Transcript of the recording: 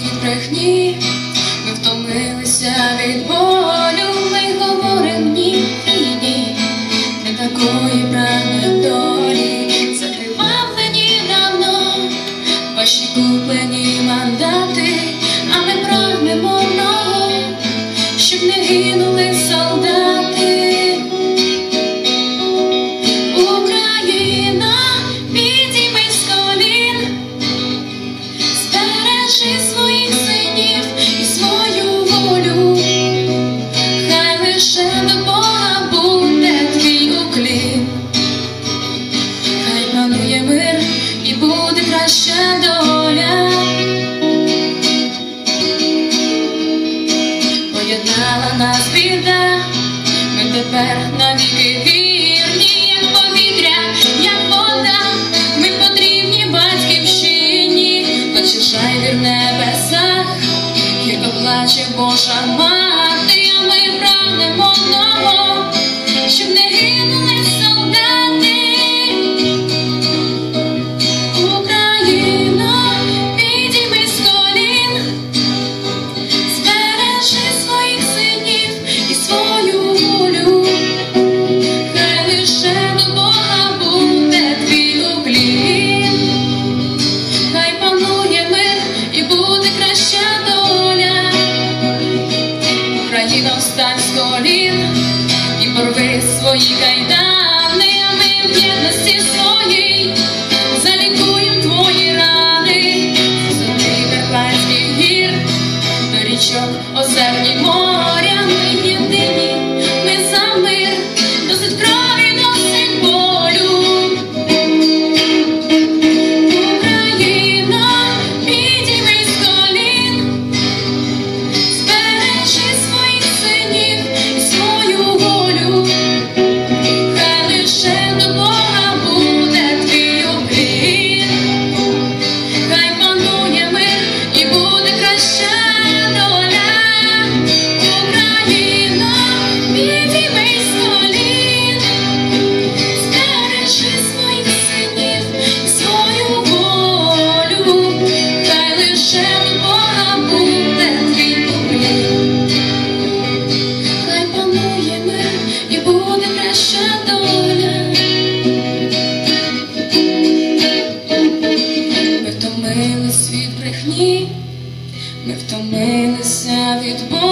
від брехні, ми втомилися від болю, ми говорим ні і ні, не такої прагнем долі, закривавлені давно, ваші куплені мандати, а ми прагнемо одного, щоб не гинули. наша доля. Поєднала нас біда, ми тепер навіки вірні, як повітря, як вода, ми потрібні батьківщині, хоч і небесах, як оплаче Божа мать. Порви свої кайдани, а ми в єдності своїй залікуєм твої рани, землі карпатських гір, річок, озерні моря ми. Muito bom.